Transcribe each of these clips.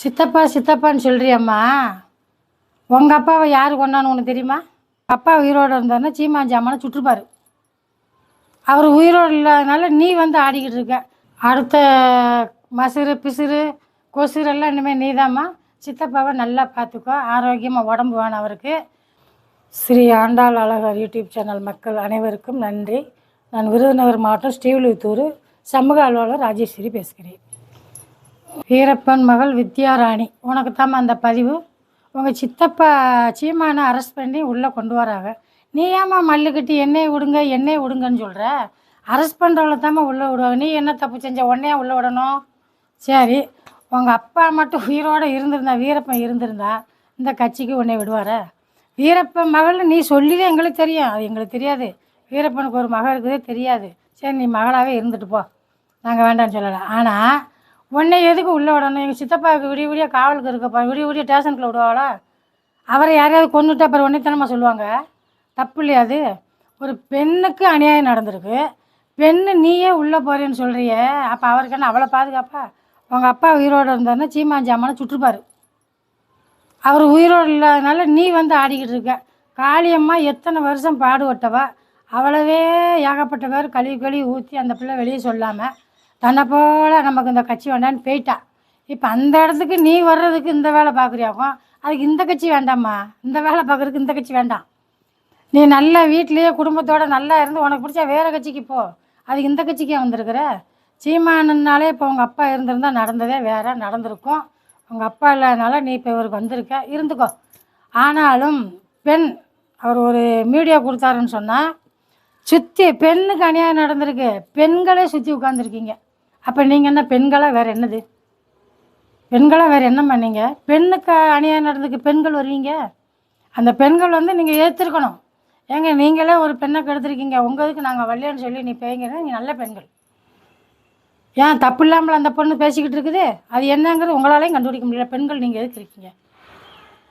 சித்தப்பா சித்தப்பான்னு சொல்கிறியம்மா உங்கள் அப்பாவை யார் கொண்டான்னு உனக்கு தெரியுமா? அப்பா உயிரோடு இருந்தாருன்னா சீமாஞ்சாமனை சுற்றுப்பார் அவர் உயிரோடு இல்லாதனால நீ வந்து ஆடிக்கிட்டு இருக்க. அடுத்த மசுறு பிசுறு கொசுறு எல்லாம் இனிமேல் நீதாம்மா. சித்தப்பாவை நல்லா பார்த்துக்கோ. ஆரோக்கியமாக உடம்பு வேணும் அவருக்கு. ஸ்ரீ ஆண்டாள் அழகர் யூடியூப் சேனல் மக்கள் அனைவருக்கும் நன்றி. நான் விருதுநகர் மாவட்டம் ஸ்ரீவிலுத்தூர் சமூக அலுவலர் ராஜேஸ்வரி பேசுகிறேன். வீரப்பன் மகள் வித்யாராணி. உனக்கு தாம்மா அந்த பதிவு? உங்கள் சித்தப்பா சீமானை அரெஸ்ட் பண்ணி உள்ளே கொண்டு வராங்க. நீ ஏம்மா மல்லு கட்டி விடுங்க எண்ணெய் விடுங்கன்னு சொல்கிற அரெஸ்ட் பண்ணுறவங்கள தாம்மா உள்ளே விடுவாங்க. நீ என்ன தப்பு செஞ்ச? உடனே உள்ளே விடணும்? சரி. உங்கள் அப்பா மட்டும் உயிரோடு இருந்திருந்தா வீரப்பன் இருந்திருந்தா இந்த கட்சிக்கு உன்னை விடுவார? வீரப்பன் மகள் நீ சொல்லிதே எங்களுக்கு தெரியும். அது எங்களுக்கு தெரியாது. வீரப்பனுக்கு ஒரு மகள் இருக்குதே தெரியாது. சரி நீ மகளாகவே இருந்துட்டு போ. நாங்கள் வேண்டாம்னு சொல்லலை. ஆனால் உன்னை எதுக்கு உள்ளே விடணும்? எங்கள் சித்தப்பாவுக்கு விடிய விடிய காவலுக்கு இருக்கப்பா. விடிய விடிய ஸ்டேஷனுக்குள்ள விடுவாளா? அவரை யாரையாவது கொண்டுட்டு அப்புறம் உன்னைத்தனமாக சொல்லுவாங்க? தப்பு இல்லையா அது? ஒரு பெண்ணுக்கு அநியாயம் நடந்திருக்கு. பெண்ணு நீயே உள்ளே போகிறேன்னு சொல்கிறிய அப்போ அவருக்கு என்ன அவ்வளோ பாதுகாப்பா? உங்கள் அப்பா உயிரோடு இருந்தாருன்னா சீமாஞ்சி அம்மனை சுற்றுப்பார். அவர் உயிரோடு இல்லாதனால நீ வந்து ஆடிக்கிட்டு இருக்க. காளியம்மா எத்தனை வருஷம் பாடுபட்டவா? அவ்வளவே ஏகப்பட்ட பேர் கழுவி கழுவி ஊற்றி அந்த பிள்ளை வெளியே சொல்லாமல் தன்னை போல் நமக்கு இந்த கட்சி வேண்டான்னு போயிட்டா. இப்போ அந்த இடத்துக்கு நீ வர்றதுக்கு இந்த வேலை பார்க்குறியாக்கும் அதுக்கு இந்த கட்சி வேண்டாம்மா. இந்த வேலை பார்க்குறதுக்கு இந்த கட்சி வேண்டாம். நீ நல்லா வீட்லேயே குடும்பத்தோடு நல்லா இருந்து உனக்கு பிடிச்சா வேறு கட்சிக்கு போ. அதுக்கு இந்த கட்சிக்கே வந்திருக்கிற? சீமானனாலே இப்போ உங்கள் அப்பா இருந்திருந்தா நடந்ததே வேற நடந்திருக்கும். உங்கள் அப்பா இல்லாதனால நீ இப்போ இவருக்கு வந்திருக்க. இருந்துக்கோ. ஆனாலும் பெண் அவர் ஒரு மீடியா கொடுத்தாருன்னு சொன்னால் சுற்றி பெண்ணுக்கு அநியாயம் நடந்திருக்கு. பெண்களே சுற்றி உட்காந்துருக்கீங்க அப்போ நீங்கள் என்ன பெண்களாக வேறு என்னது? பெண்களாக வேறு என்னம்மா நீங்கள் பெண்ணுக்கு அநியாயம் நடந்துக்கு பெண்கள் வருவீங்க? அந்த பெண்கள் வந்து நீங்கள் ஏற்றுருக்கணும் ஏங்க நீங்களே ஒரு பெண்ணை கெடுத்துருக்கீங்க. உங்களுக்கு நாங்கள் வரலன்னு சொல்லி நீ பேய்ங்கன்னா நீங்கள் நல்ல பெண்கள். ஏன் தப்பு இல்லாமல் அந்த பொண்ணு பேசிக்கிட்டு இருக்குது? அது என்னங்கிறது உங்களாலையும் கண்டுபிடிக்க முடியல. பெண்கள் நீங்கள் எதுக்கு இருக்கீங்க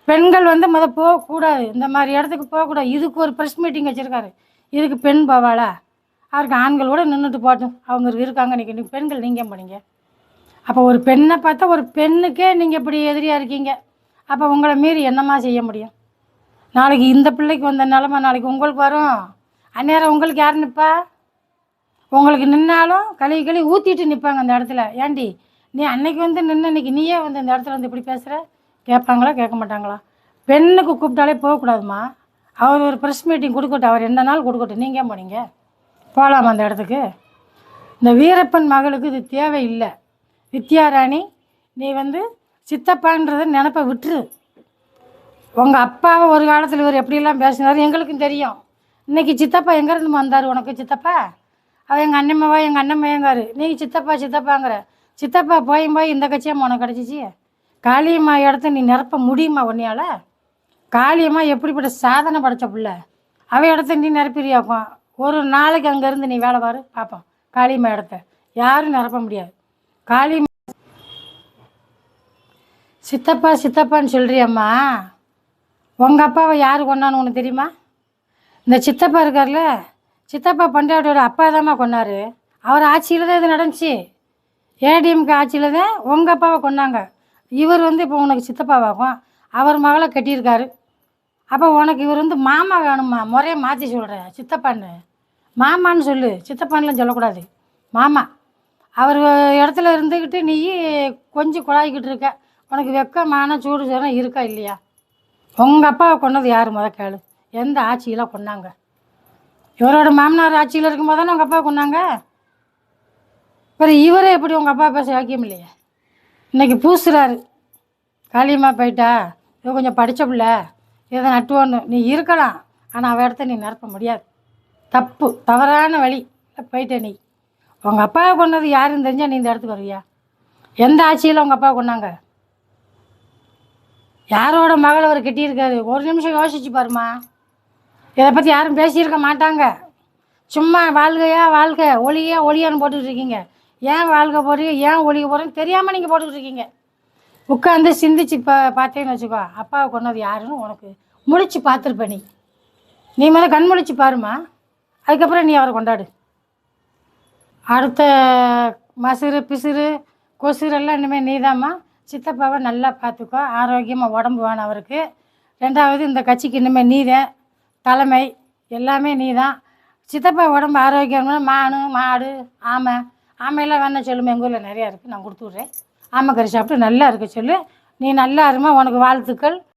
பெண்கள் வந்து முத போகக்கூடாது. இந்த மாதிரி இடத்துக்கு போகக்கூடாது. இதுக்கு ஒரு ப்ரெஸ் மீட்டிங் வச்சுருக்காரு. இதுக்கு பெண் போவாளா? அவருக்கு கூட நின்றுட்டு போட்டும் அவங்க இருக்காங்க இன்றைக்கி நீங்கள் பெண்கள் நீங்கள் பண்ணீங்க அப்போ ஒரு பெண்ணை பார்த்தா ஒரு பெண்ணுக்கே நீங்கள் இப்படி எதிரியாக இருக்கீங்க. அப்போ உங்களை மீறி என்னம்மா செய்ய முடியும்? நாளைக்கு இந்த பிள்ளைக்கு வந்த நிலமை நாளைக்கு உங்களுக்கு வரும். அந்நேரம் உங்களுக்கு யார் நிற்பா உங்களுக்கு நின்னாலும் கழுவி கழுவி ஊற்றிட்டு நிற்பாங்க அந்த இடத்துல. ஏண்டி நீ அன்னைக்கு வந்து நின்று இன்னைக்கு நீயே வந்து இந்த இடத்துல வந்து இப்படி பேசுகிற கேட்பாங்களா கேட்க மாட்டாங்களா? பெண்ணுக்கு கூப்பிட்டாலே போகக்கூடாதும்மா. அவர் ஒரு ப்ரெஸ் மீட்டிங் கொடுக்கட்டும். அவர் என்ன நாள் கொடுக்கட்டும். நீங்கள் போனீங்க? போகலாம் அந்த இடத்துக்கு. இந்த வீரப்பன் மகளுக்கு இது தேவையில்லை. வித்யாராணி நீ வந்து சித்தப்பான்றத நினப்ப விட்டுரு. உங்கள் அப்பாவை ஒரு காலத்தில் இவர் எப்படியெல்லாம் பேசினார் எங்களுக்கும் தெரியும். இன்றைக்கி சித்தப்பா எங்கேருந்து வந்தார் உனக்கு சித்தப்பா? அவள் எங்கள் அண்ணம்மாவா எங்கள் அண்ணம்மையங்காரு. நீங்கள் சித்தப்பா சித்தப்பாங்கிற. சித்தப்பா போயும் போய் இந்த கட்சியாக உனக்கு கிடச்சிச்சு? காளியம்மா இடத்த நீ நிரப்ப முடியுமா உன்னையால்? காளியம்மா எப்படிப்பட்ட சாதனை படைச்ச பிள்ளை. அவ இடத்த நீ நிரப்பிறியாக்கும் ஒரு நாளைக்கு அங்கேருந்து நீ வேலை பாரு பார்ப்போம் காளியம்மா இடத்த யாரும் நிரப்ப முடியாது. காளி சித்தப்பா சித்தப்பான்னு சொல்கிறியம்மா உங்கள் அப்பாவை யார் கொண்டான்னு உனக்கு தெரியுமா? இந்த சித்தப்பா இருக்கார்ல சித்தப்பா பண்டாட்டியோட அப்பா தாம்மா கொண்டாரு அவர் ஆட்சியில் தான் இது நடந்துச்சு. ஏடிஎம்கே ஆட்சியில் தான் உங்கள் அப்பாவை கொண்டாங்க இவர் வந்து இப்போ உனக்கு சித்தப்பாவாகும். அவர் மகளை கட்டியிருக்காரு. அப்போ உனக்கு இவர் வந்து மாமா வேணுமா முறையை மாற்றி சொல்கிறேன் சித்தப்பான்னு. மாமான்னு சொல்லு. சித்தப்பான்லாம் சொல்லக்கூடாது. மாமா அவர் இடத்துல இருந்துக்கிட்டு நீ கொஞ்சம் குழாய்க்கிட்டு இருக்க. உனக்கு வெக்கமான சூடு சூடம் இருக்கா இல்லையா? உங்கள் அப்பாவை கொண்டது யார்? முத கேளு. எந்த ஆட்சியில் கொண்டாங்க இவரோட மாமனார் ஆட்சியில் இருக்கும்போது தானே உங்கள் அப்பா கொண்டாங்க அப்புறம் இவரே எப்படி உங்கள் அப்பா பேச வாக்கியம் இல்லையா? இன்னைக்கு பூசுறாரு. காளியம்மா போயிட்டா? இவ கொஞ்சம் படித்த பிள்ளை. இதை நட்டுவோன்னு. நீ இருக்கலாம். ஆனால் அவ இடத்த நீ நிரப்ப முடியாது. தப்பு தவறான வழி. போயிட்ட நீ. உங்கள் அப்பாவை கொண்டது யாருன்னு தெரிஞ்சால் நீ இந்த இடத்துக்கு வருவியா? எந்த ஆட்சியில் உங்கள் அப்பா கொண்டாங்க யாரோட மகள் அவர் கட்டியிருக்காரு? ஒரு நிமிஷம் யோசிச்சு பாருமா இதை பற்றி யாரும் பேசியிருக்க மாட்டாங்க. சும்மா வாழ்கையா வாழ்க ஒளியா ஒளியான்னு போட்டுக்கிட்டு இருக்கீங்க. ஏன் வாழ்க போடுறீங்க ஏன் ஒளிக போகிறேன்னு தெரியாமல் நீங்கள் போட்டுக்கிட்டு இருக்கீங்க. உட்காந்து சிந்திச்சு இப்போ பார்த்தேன்னு வச்சுக்கோ அப்பாவை கொண்டது யாருன்னு உனக்கு முழிச்சு பார்த்துருப்ப நீ. நீ முதல்ல கண் முழிச்சு பாருமா அதுக்கப்புறம் நீ அவரை கொண்டாடு. அடுத்த மசுறு பிசுறு கொசுறு எல்லாம் இனிமேல் நீதாம்மா. சித்தப்பாவை நல்லா பார்த்துக்கோ. ஆரோக்கியமாக உடம்பு வேணும் அவருக்கு. ரெண்டாவது இந்த கட்சிக்கு இனிமேல் நீதான் தலைமை எல்லாமே நீ தான் சித்தப்பா உடம்பு ஆரோக்கியம்னா மானு மாடு ஆமை. ஆமையெல்லாம் வேணாம் சொல்லுமா. எங்கள் ஊரில் நிறையா இருக்குது நான் கொடுத்து விட்றேன். ஆமை கறி சாப்பிட்டு நல்லா இருக்க சொல்லு. நீ நல்லா இருமா. உனக்கு வாழ்த்துக்கள்.